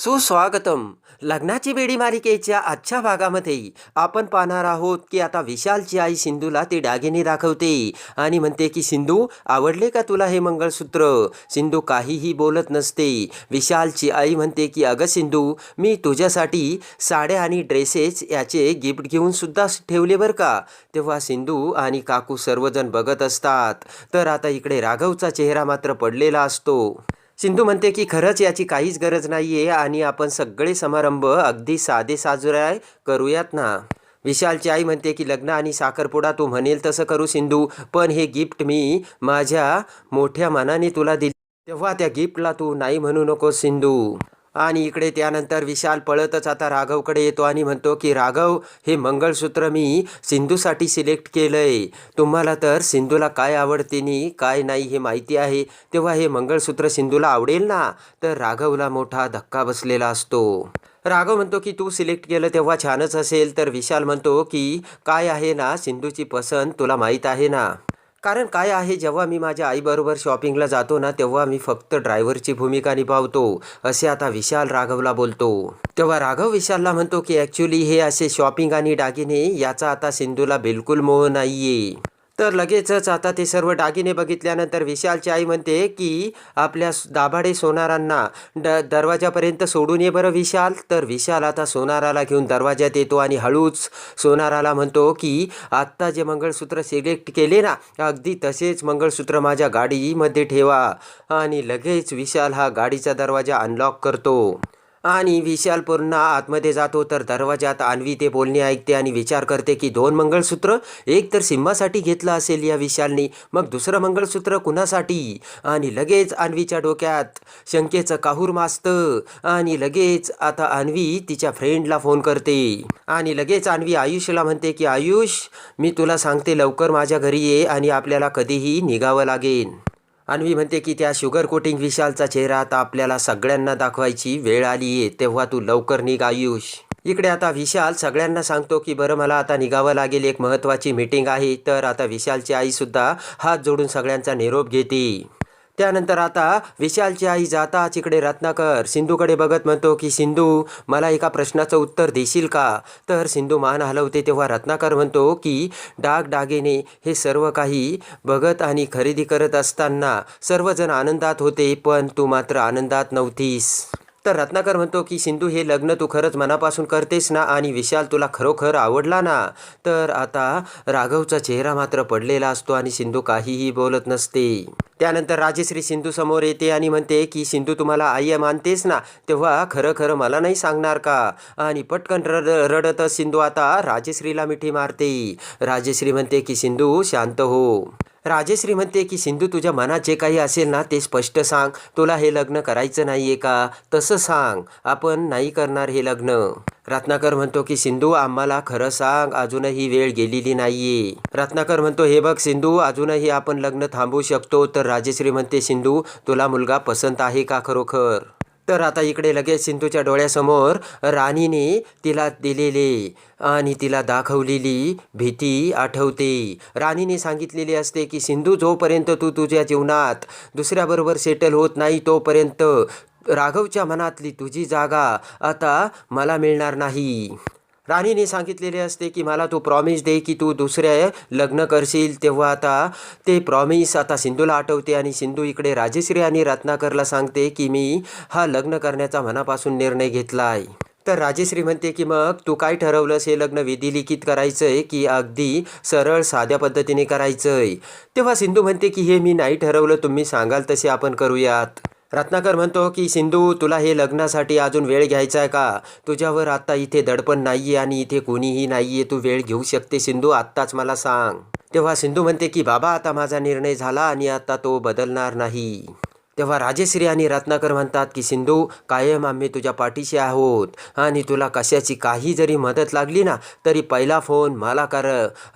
सुस्वागतम. लग्नाची बेडी मालिकेच्या आजच्या भागामध्ये आपण पाहणार आहोत की आता विशालची आई सिंधूला ती दागिने दाखवते आणि म्हणते की सिंधू आवडले का तुला हे मंगळसूत्र? सिंधू काहीही बोलत नसते. विशालची आई म्हणते की अगं सिंधू मी तुझ्यासाठी साड्या आणि ड्रेसेस याचे गिफ्ट घेऊन सुद्धा ठेवले बरं का? तेव्हा सिंधू आणि काकू सर्वजण बघत असतात. तर आता इकडे राघवचा चेहरा मात्र पडलेला असतो. सिंधू म्हणते की खरंच याची काहीच गरज नाही आहे आणि आपण सगळे समारंभ अगदी साधे साजरा करूयात ना. विशालची आई म्हणते की लग्न आणि साखरपुडा तू म्हणेल तसं करू सिंधू पण हे गिफ्ट मी माझ्या मोठ्या मनाने तुला दिली. तेव्हा त्या गिफ्टला तू नाही म्हणू नको सिंधू. आणि इकडे त्यानंतर विशाल पळतच आता राघवकडे येतो आणि म्हणतो की राघव हे मंगळसूत्र मी सिंधूसाठी सिलेक्ट केलं आहे तुम्हाला तर सिंधूला काय आवडते नी काय नाही हे माहिती आहे. तेव्हा हे मंगळसूत्र सिंधूला आवडेल ना? तर राघवला मोठा धक्का बसलेला असतो. राघव म्हणतो की तू सिलेक्ट केलं तेव्हा छानच असेल. तर विशाल म्हणतो की काय आहे ना सिंधूची पसंत तुला माहीत आहे ना? कारण काय आहे जेव्हा मी माझ्या आईबरोबर शॉपिंगला जातो ना तेव्हा मी फक्त ड्रायव्हरची भूमिका निभावतो असे आता विशाल राघवला बोलतो. तेव्हा राघव विशालला म्हणतो की ॲक्च्युली हे असे शॉपिंग आणि दागिने याचा आता सिंधूला बिलकुल मोह नाहीये. तर लगेचच आता ते सर्व दागिने बघितल्यानंतर विशालची आई म्हणते की आपल्या दाभाडे सोनारांना ड दरवाजापर्यंत सोडून ये बरं विशाल. तर विशाल आता सोनाराला घेऊन दरवाजात येतो आणि हळूच सोनाराला म्हणतो की आत्ता जे मंगळसूत्र सिलेक्ट केले ना अगदी तसेच मंगळसूत्र माझ्या गाडीमध्ये ठेवा. आणि लगेच विशाल हा गाडीचा दरवाजा अनलॉक करतो. आणि विशाल पूर्ण आतमध्ये जातो तर दरवाजात आणवी ते बोलणे ऐकते आणि विचार करते की दोन मंगळसूत्र एक तर सिंहासाठी घेतलं असेल या विशालने मग दुसरं मंगळसूत्र कुणासाठी? आणि लगेच आणवीच्या डोक्यात शंकेचं काहूर मासतं. आणि लगेच आता आणवी तिच्या फ्रेंडला फोन करते. आणि लगेच आणवी आयुषला म्हणते की आयुष मी तुला सांगते लवकर माझ्या घरी ये आणि आपल्याला कधीही निघावं लागेल. अन्वी म्हणते की त्या शुगर कोटिंग विशालचा चेहरा आता आपल्याला सगळ्यांना दाखवायची वेळ आली आहे तेव्हा तू लवकर निघ आयुष. इकडे आता विशाल सगळ्यांना सांगतो की बरं मला आता निघावं लागेल एक महत्त्वाची मीटिंग आहे तर आता विशालची आईसुद्धा हात जोडून सगळ्यांचा निरोप घेते. त्यानंतर आता विशालची आई जाताच इकडे रत्नाकर. सिंधूकडे बघत म्हणतो की सिंधू मला एका प्रश्नाचं उत्तर देशील का? तर सिंधू मान हलवते तेव्हा रत्नाकर म्हणतो की डागडागिने हे सर्व काही बघत आणि खरेदी करत असताना सर्वजण आनंदात होते पण तू मात्र आनंदात नव्हतीस. तर रत्नाकर म्हणतो की सिंधू हे लग्न तू खरंच मनापासून करतेस ना आणि विशाल तुला खरोखर आवडला ना? तर आता राघवचा चेहरा मात्र पडलेला असतो आणि सिंधू काहीही बोलत नसते. त्यानंतर राजश्री सिंधू समोर येते आणि म्हणते की सिंधू तुम्हाला आई मानतेस ना? तेव्हा खरं खरं मला नाही सांगणार का? आणि पटकन रड रडतच सिंधू आता राजश्रीला मिठी मारते. राजश्री म्हणते की सिंधू शांत हो. राजश्री म्हणते की सिंधू तुझ्या मनात जे काही असेल ना ते स्पष्ट सांग. तुला हे लग्न करायचं नाही आहे का? तसं सांग. आपण नाही करणार हे लग्न. रत्नाकर म्हणतो की सिंधू आम्हाला खरं सांग. अजूनही वेळ गेलेली नाहीये. रत्नाकर म्हणतो हे बघ सिंधू अजूनही आपण लग्न थांबवू शकतो. तर राजश्री म्हणते सिंधू तुला मुलगा पसंत आहे का खरोखर? तर आता इकडे लगेच सिंधूच्या डोळ्यासमोर राणीने तिला दिलेले आणि तिला दाखवलेली भीती आठवते. राणीने सांगितलेले असते की सिंधू जोपर्यंत तू तुझ्या जीवनात दुसऱ्याबरोबर सेटल होत नाही तोपर्यंत राघवच्या मनातली तुझी जागा आता मला मिळणार नाही. राणीने सांगितलेले असते की मला तू प्रॉमिस दे की तू दुसऱ्या लग्न करशील तेव्हा आता ते प्रॉमिस आता सिंधूला आठवते आणि सिंधू इकडे राजश्री आणि रत्नाकरला सांगते की मी हा लग्न करण्याचा मनापासून निर्णय घेतला आहे तर राजेश्री म्हणते की मग तू काय ठरवलंस? हे लग्न विधिलिखित करायचं आहे की अगदी सरळ साध्या पद्धतीने करायचं आहे तेव्हा सिंधू म्हणते की हे मी नाही ठरवलं तुम्ही सांगाल तसे आपण करूयात. रत्नाकर म्हणतो की सिंधू तुला हे लग्नासाठी अजून वेळ घ्यायचा आहे का? तुझ्यावर आत्ता इथे दडपण नाही आहे आणि इथे कोणीही नाही आहे तू वेळ घेऊ शकते सिंधू आत्ताच मला सांग. तेव्हा सिंधू म्हणते की बाबा आता माझा निर्णय झाला आणि आता तो बदलणार नाही. तेव्हा राजश्री आणि रत्नाकर म्हणतात की सिंधू कायम आम्ही तुझ्या पाठीशी आहोत. आणि तुला कशाची काही जरी मदत लागली ना तरी पहिला फोन मला कर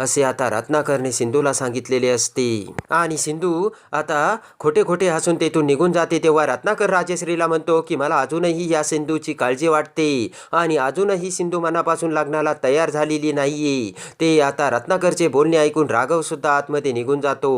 असे आता रत्नाकरने सिंधूला सांगितलेले असते. आणि सिंधू आता खोटे खोटे हसून तेथून निघून जाते. तेव्हा रत्नाकर राजश्रीला म्हणतो की मला अजूनही या सिंधूची काळजी वाटते. आणि अजूनही सिंधू मनापासून लग्नाला तयार झालेली नाहीये. ते आता रत्नाकरचे बोलणे ऐकून राघव सुद्धा आतमध्ये निघून जातो.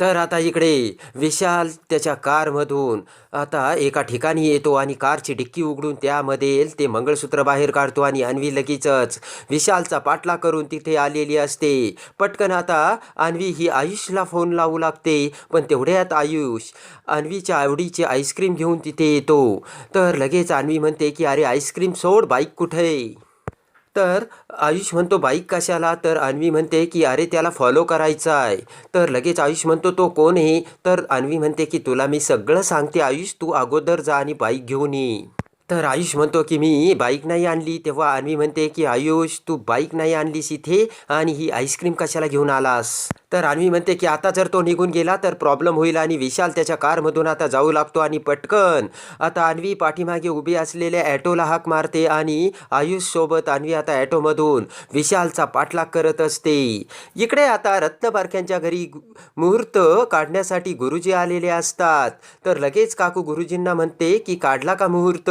तर आता इकडे विशाल त्याच्या कारमधून आता एका ठिकाणी येतो आणि कारची डिक्की उघडून त्यामध्ये ते मंगळसूत्र बाहेर काढतो आणि अन्वी लगेचच विशालचा पाठला करून तिथे आलेली असते. पटकन आता अन्वी ही आयुषला फोन लावू लागते पण तेवढ्यात आयुष अन्वीच्या आवडीची आईस्क्रीम घेऊन तिथे येतो. तर लगेच अन्वी म्हणते की अरे आईस्क्रीम सोड बाईक कुठे? तर आयुष म्हणतो बाईक कशाला? तर अन्वी म्हणते की अरे त्याला फॉलो करायचा आहे. तर लगेच आयुष म्हणतो तो कोण आहे? तर अन्वी म्हणते की तुला मी सगळं सांगते आयुष तू अगोदर जा आणि बाईक घेऊन ये. तर आयुष म्हणतो की मी बाईक नाही आणली. तेव्हा अन्वी म्हणते की आयुष तू बाईक नाही आणलीस इथे आणि ही आईस्क्रीम कशाला घेऊन आलास? तर अन्वी म्हणते की आता जर तो निघून गेला तर प्रॉब्लेम होईल आणि विशाल त्याच्या कारमधून आता जाऊ लागतो आणि पटकन. आता अन्वी पाठीमागे उभी असलेल्या ॲटोला हाक मारते आणि आयुषसोबत अन्वी आता ॲटोमधून विशालचा पाठलाग करत असते. इकडे आता रत्नपारख्यांच्या घरी मुहूर्त काढण्यासाठी गुरुजी आलेले असतात. तर लगेच काकू गुरुजींना म्हणते की काढला का मुहूर्त?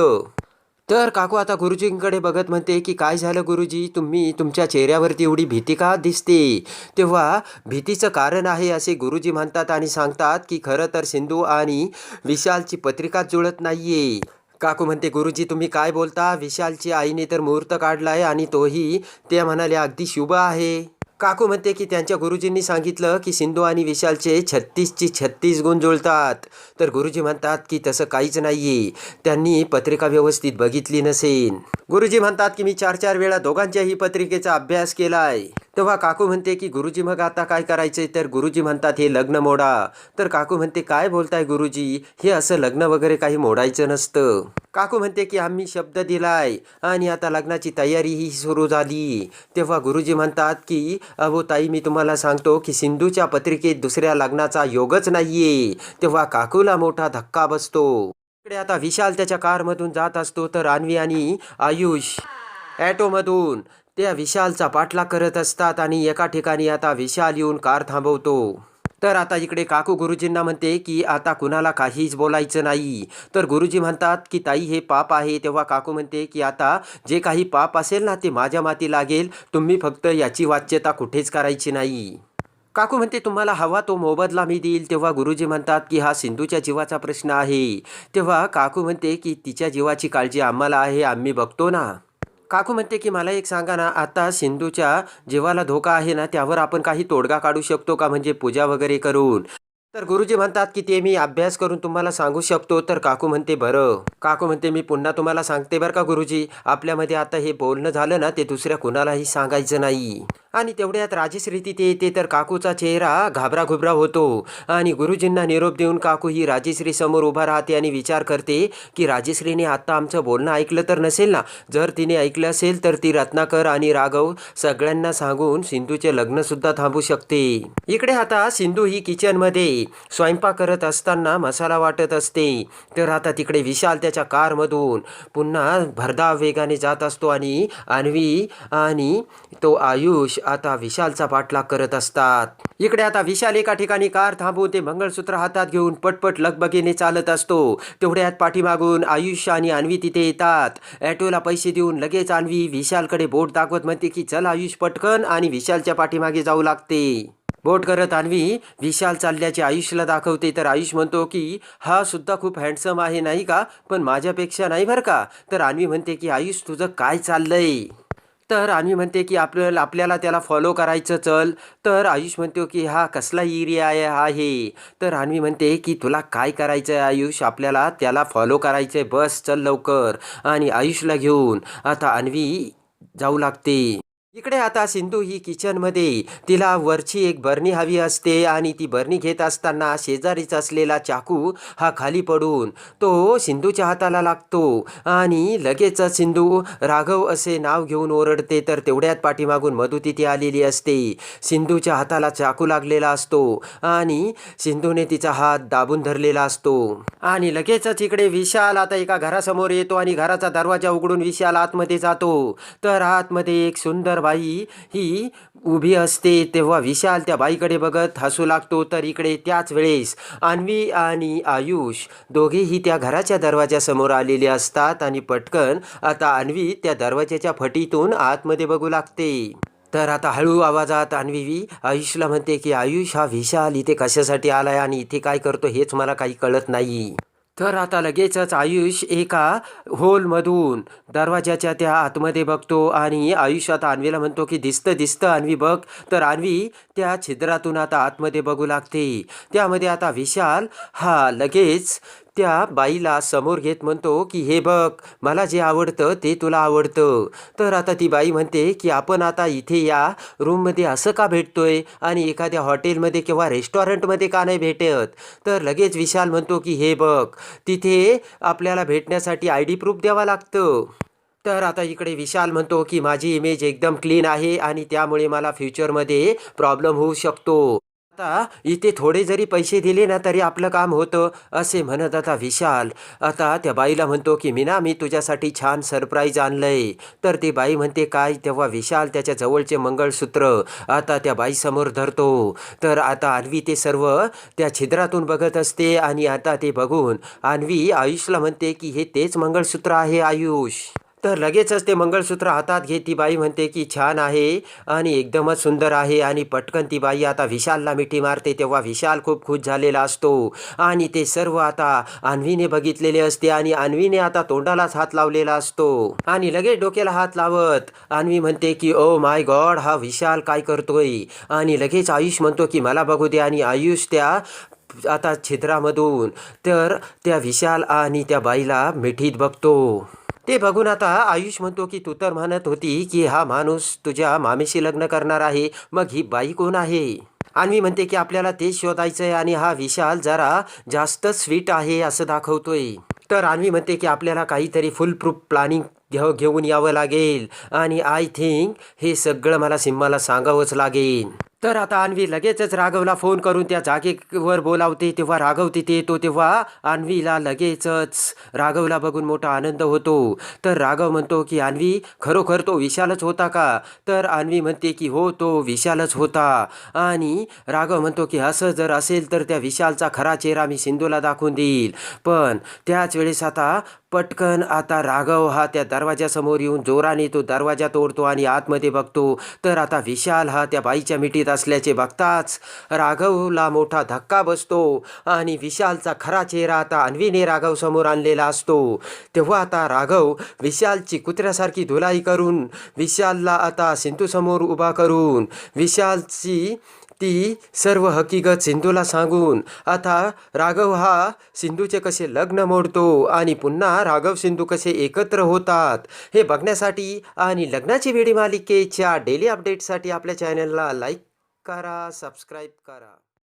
तर काकू आता गुरुजींकडे बघत म्हणते की काय झालं गुरुजी? तुम्ही तुमच्या चेहऱ्यावरती एवढी भीती का दिसते? तेव्हा भीतीचं कारण आहे असे गुरुजी म्हणतात आणि सांगतात की खरं तर सिंधू आणि विशालची पत्रिका जुळत नाहीये. काकू म्हणते गुरुजी तुम्ही काय बोलता? विशालची आईने तर मुहूर्त काढला आहे आणि तोही ते म्हणाले अगदी शुभ आहे. काकू म्हणते की त्यांच्या गुरुजींनी सांगितलं की सिंधू आणि विशालचे छत्तीसची छत्तीस गुण जुळतात. तर गुरुजी म्हणतात की तसं काहीच नाही त्यांनी पत्रिका व्यवस्थित बघितली नसेल गुरुजी म्हणतात की मी चार चार वेळा दोघांच्याही पत्रिकेचा अभ्यास केलाय. तेव्हा काकू म्हणते की गुरुजी मग आता काय करायचे तर गुरुजी म्हणतात हे लग्न मोडा. तर काकू म्हणते काय बोलताय गुरुजी? हे असं लग्न वगैरे काही मोडायचं नसतं. काकू म्हणते की आम्ही शब्द दिलाय आणि आता लग्नाची तयारीही सुरू झाली. तेव्हा गुरुजी म्हणतात की अहो ताई मी तुम्हाला सांगतो की सिंधूच्या पत्रिकेत दुसऱ्या लग्नाचा योगच नाहीये. तेव्हा काकूला मोठा धक्का बसतो. इकडे आता विशाल त्याच्या कारमधून जात असतो तर अन्वी आणि आयुष ॲटोमधून त्या विशालचा पाठलाग करत असतात आणि एका ठिकाणी आता विशाल येऊन कार थांबवतो. तर आता इकडे काकू गुरुजींना म्हणते की आता कुणाला काहीच बोलायचं नाही. तर गुरुजी म्हणतात की ताई हे पाप आहे. तेव्हा काकू म्हणते की आता जे काही पाप असेल ना ते माझ्या माती लागेल. तुम्ही फक्त याची वाच्यता कुठेच करायची नाही. काकू म्हणते तुम्हाला हवा तो मोबदला मी देईल. तेव्हा गुरुजी म्हणतात की हा सिंधूच्या जीवाचा प्रश्न आहे. तेव्हा काकू म्हणते की तिच्या जीवाची काळजी आम्हाला आहे. आम्ही बघतो ना. काकू म्हणते की मला एक सांगा ना आता सिंधूच्या जीवाला धोका आहे ना त्यावर आपण काही तोडगा काढू शकतो का? म्हणजे पूजा वगैरे करून. तर गुरुजी म्हणतात की ते मी अभ्यास करून तुम्हाला सांगू शकतो. तर काकू म्हणते बरं. काकू म्हणते मी पुन्हा तुम्हाला सांगते बरं का गुरुजी आपल्यामध्ये आता हे बोलणं झालं ना ते दुसऱ्या कुणालाही सांगायचं नाही. आणि तेवढ्यात राजेश्री तिथे येते तर काकूचा चेहरा घाबरा घुबरा होतो. आणि गुरुजींना निरोप देऊन काकू ही राजेश्री समोर उभा राहते आणि विचार करते की राजेश्रीने आत्ता आमचं बोलणं ऐकलं तर नसेल ना? जर तिने ऐकलं असेल तर ती रत्नाकर आणि राघव सगळ्यांना सांगून सिंधूचे लग्नसुद्धा थांबू शकते. इकडे आता सिंधू ही किचनमध्ये स्वयंपाक करत असताना मसाला वाटत असते. तर आता तिकडे विशाल त्याच्या कारमधून पुन्हा भरधाव वेगाने जात असतो आणि अन्वी आणि तो आयुष आता विशालचा पाठलाग करत असतात. इकडे आता विशाल एका ठिकाणी कार थांबवून ते मंगळसूत्र हातात घेऊन पटपट लगबगीने चालत असतो. तेवढ्यात पाठीमागून आयुष्य आणि अन्वी तिथे येतात. ॲटोला पैसे देऊन लगेच अन्वी विशालकडे बोट दाखवत म्हणते की चल आयुष पटकन आणि विशालच्या पाठीमागे जाऊ लागते. बोट करत अन्वी विशाल चालल्याचे आयुषला दाखवते. तर आयुष म्हणतो की हा सुद्धा खूप हँडसम आहे नाही का? पण माझ्यापेक्षा नाही बरं का? तर अन्वी म्हणते की आयुष तुझं काय चाललंय? तर आम्ही म्हणते की आपल्याला आपल्याला त्याला फॉलो करायचं चल. तर आयुष म्हणतो की हा कसला एरिया आहे आहे तर आम्ही म्हणते की तुला काय करायचं आहे आयुष? आपल्याला त्याला फॉलो करायचं आहे बस चल लवकर. आणि आयुषला घेऊन आता अन्वी जाऊ लागते. इकडे आता सिंधू ही किचनमध्ये. तिला वरची एक बरणी हवी असते आणि ती बरणी घेत असताना शेजारीच असलेला चाकू हा खाली पडून तो सिंधूच्या हाताला लागतो. आणि लगेचच सिंधू राघव असे नाव घेऊन ओरडते तर तेवढ्यात पाठीमागून मधू तिथे आलेली असते. सिंधूच्या हाताला चाकू लागलेला असतो आणि सिंधूने तिचा हात दाबून धरलेला असतो. आणि लगेचच इकडे विशाल आता एका घरासमोर येतो आणि घराचा दरवाजा उघडून विशाल आतमध्ये जातो. तर आतमध्ये एक सुंदर बाई ही उभी असते तेव्हा विशाल त्या बाईकडे बघत हसू लागतो तर इकडे त्याच वेळेस. अन्वी आणि आयुष दोघेही त्या घराच्या दरवाजासमोर आलेले असतात आणि पटकन आता अन्वी त्या दरवाजाच्या फटीतून आतमध्ये बघू लागते. तर आता हळू आवाजात अन्वी आयुषला म्हणते की आयुष हा विशाल इथे कशासाठी आलाय आणि इथे काय करतो हेच मला काही कळत नाही. तर आता लगेचच आयुष एका होलमधून दरवाजाच्या त्या आतमध्ये बघतो आणि आयुष आता अन्वीला म्हणतो की दिसतं दिसतं अन्वी बघ. तर अन्वी त्या छिद्रातून आता आतमध्ये बघू लागते. त्यामध्ये आता विशाल हा लगेच त्या बाईला समोर घेत म्हणतो की हे बघ मला जे आवडतं ते तुला आवडतं. तर आता ती बाई म्हणते की आपण आता इथे या. रूममध्ये असं का भेटतोय? आणि एखाद्या हॉटेलमध्ये किंवा रेस्टॉरंटमध्ये का नाही भेटत? तर लगेच विशाल म्हणतो की हे बघ तिथे आपल्याला भेटण्यासाठी आय डी प्रूफ द्यावा लागतं. तर आता इकडे विशाल म्हणतो की माझी इमेज एकदम क्लीन आहे आणि त्यामुळे मला फ्युचरमध्ये प्रॉब्लेम होऊ शकतो. आता इथे थोडे जरी पैसे दिले ना तरी आपलं काम होतं असे म्हणत आता विशाल. आता त्या बाईला म्हणतो की मीना मी तुझ्यासाठी छान सरप्राईज आणलंय. तर ती बाई म्हणते काय? तेव्हा विशाल त्याच्या जवळचे मंगळसूत्र आता त्या बाईसमोर धरतो. तर आता अन्वी ते सर्व त्या छिद्रातून बघत असते आणि आता ते बघून अन्वी आयुषला म्हणते की हे तेच मंगळसूत्र आहे आयुष. तर लगेचच ते मंगळसूत्र हातात घेत ती बाई म्हणते की छान आहे आणि एकदमच सुंदर आहे आणि पटकन ती बाई आता विशालला मिठी मारते तेव्हा विशाल खूप खुश झालेला असतो आणि ते सर्व आता अन्वीने बघितलेले असते आणि अन्वीने आता तोंडालाच हात लावलेला असतो आणि लगेच डोक्याला हात लावत अन्वी म्हणते की ओ माय गॉड हा विशाल काय करतोय? आणि लगेच आयुष म्हणतो की मला बघू दे. आणि आयुष त्या आता छिद्रामधून तर त्या विशाल आणि त्या बाईला मिठीत बघतो. ते बघून आता आयुष म्हणतो की तू तर म्हणत होती की हा माणूस तुझ्या मामीशी लग्न करणार आहे. मग ही बाई कोण आहे? आणवी म्हणते की आपल्याला ते शोधायचं आहे आणि हा विशाल जरा जास्त स्वीट आहे असं दाखवतोय. तर आणवी म्हणते की आपल्याला काहीतरी फुल प्रूफ प्लॅनिंग घेऊ घेऊन यावं लागेल. आणि आय थिंक हे सगळं मला सिम्माला सांगावंच लागेल. तर आता अन्वी लगेचच राघवला फोन करून त्या जागेवर बोलावते. तेव्हा राघव तिथे येतो तेव्हा अन्वीला लगेचच राघवला बघून मोठा आनंद होतो. तर राघव म्हणतो की अन्वी खरोखर तो विशालच होता का? तर अन्वी म्हणते की हो तो विशालच होता. आणि राघव म्हणतो की असं जर असेल तर त्या विशालचा खरा चेहरा मी सिंधूला दाखवून देईल. पण त्याच वेळेस आता पटकन आता राघव हा त्या दरवाजासमोर येऊन जोराने तो दरवाजा तोडतो आणि आतमध्ये बघतो. तर आता विशाल हा त्या बाईच्या मिठीत असल्याचे बघताच राघवला मोठा धक्का बसतो आणि विशालचा खरा चेहरा आता अन्वीने राघव समोर आणलेला असतो. तेव्हा आता राघव विशालची कुत्र्यासारखी धुलाई करून विशालला आता सिंधूसमोर उभा करून विशालची ती सर्व हकीकत सिंधूला सांगून आता राघव हा सिंधूचे कसे लग्न मोडतो आणि पुन्हा राघव सिंधू कसे एकत्र होतात हे बघण्यासाठी आणि लग्नाची वेडी मालिकेच्या डेली अपडेटसाठी आपल्या चॅनलला लाईक करा सबस्क्राईब करा.